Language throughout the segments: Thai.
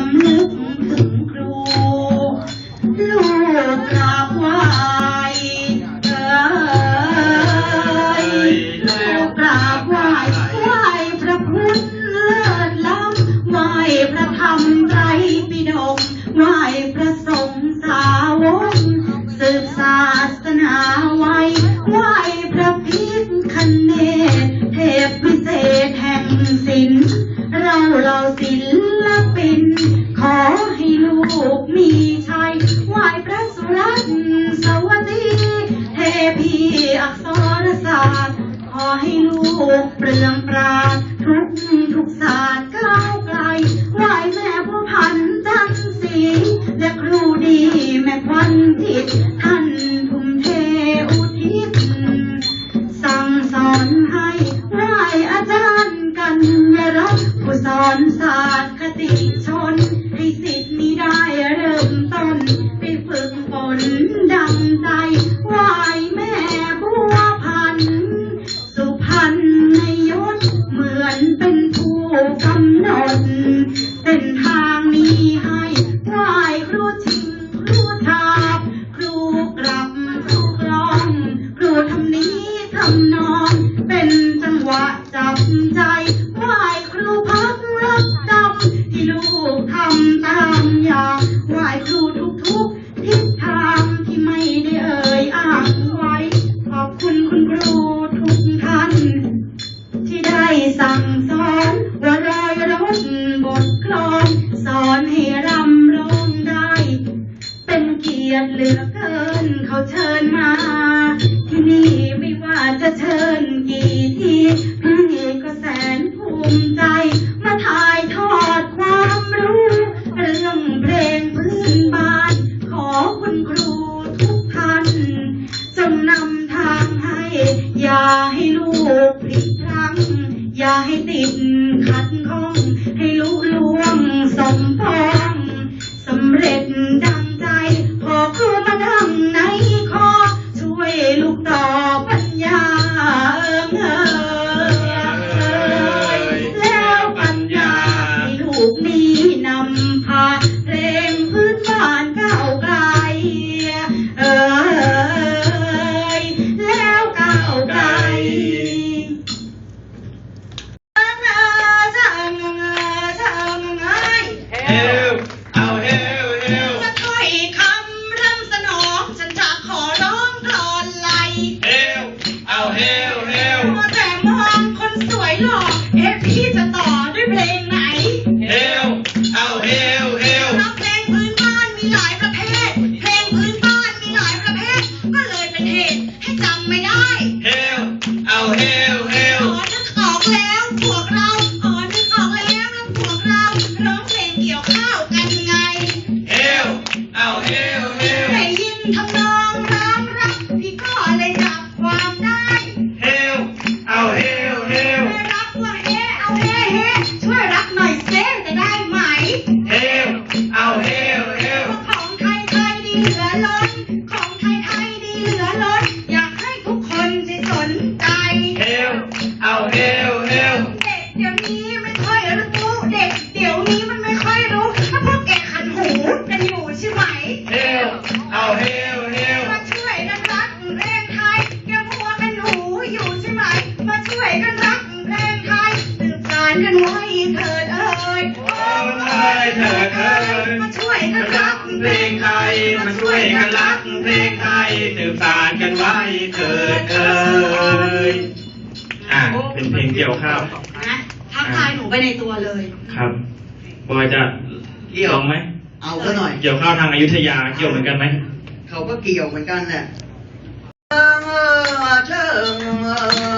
ำลึกถึงครู ลูกกราน อนให้ไหว้อาจารย์กันยรัตน์ผู้สอนศาสตร์คติชน ให้สิทธิ์นี้ได้เริ่มต้นไปฝึกฝนได้ ใจไหว้ครูพักรักจำที่ลูกทำตามอย่างไหว้ครูทุกๆทิศทางที่ไม่ได้เอ่ยอ้างไว้ ขอบคุณคุณครูทุกท่าน ที่ได้สั่งสอนว่ารอยรถบทกลอนสอนให้รำร้องได้ เป็นเกียรติเหลือเกินเขาเชิญมา ให้ลูกพลังอย่าให้ติดขัดข้อง ให้ลุล่วงสมพร เอานกันไว้เถิดเอ่ยโอ้ยเถิดเถิดมาช่วยกันรัรักกเพลงไทยมาช่วยกันรักเพลงไทยสืบสานกันไว้เถิดเอ่ยอ่าเป็นเพลงเกี่ยวข้าวนะทักทายหนูไปในตัวเลย ครับบอยจะเกี่ยวไหมเอาซะหน่อย เกี่ยวข้าวทางอยุธยาเกี่ยวเหมือนกันไหมเขาก็เกี่ยวเหมือนกันแหละเชิงเออเชิงเออเอิง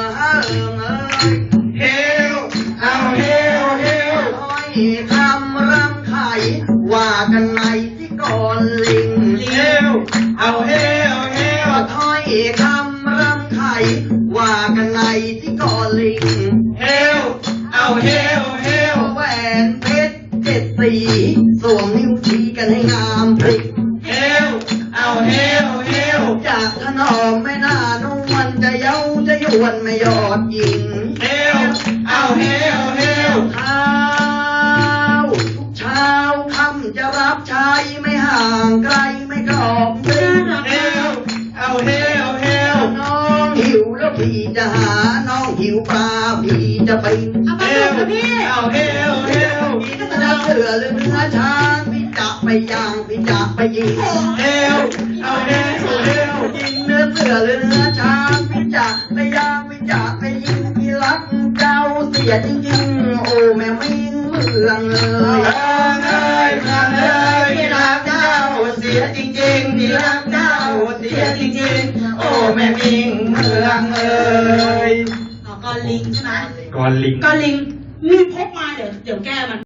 ลิงเฮลเอาเฮลเฮลแหวนเพชรเจ็ดสีสวมนิ้วชี้กันให้งามพริกเฮลเอาเฮลเฮลจะถนอมไม่น่านวลจะเย้าจะยวนไม่ยอดหญิงเฮลเอาเฮลเฮลเช้าทุกเช้าำจะรับใช้ไม่ห่างไกลไม่กรอกเพี่จะหาน้องหิวปลาพี่จะไปเอาปเฮดูลค่ะพี่เอาเฮลเฮลกินเนื้อเสือหรือเนื้อช้างพี่จะไปย่างพี่จะไปยิงเฮลเอาเฮลเฮลกินเนื้อเสือหรือเนื้อช้างพี่จะไปย่างพี่จะไปยิงพี่รักเจ้าเสียจริงๆโอ้แม่มิ่งเมืองเลยเอ้ยเอ้ยเอ้ยพี่รักเจ้าเสียจริงๆพี่รัก เจ้าเสียจริงๆ โอ้แม่มิงเมืองเอ้ยอ๋อก็ลิงใช่ไหมก่อนลิงก็ลิงมีพกมาเดี๋ยวเดี๋ยวแก้มัน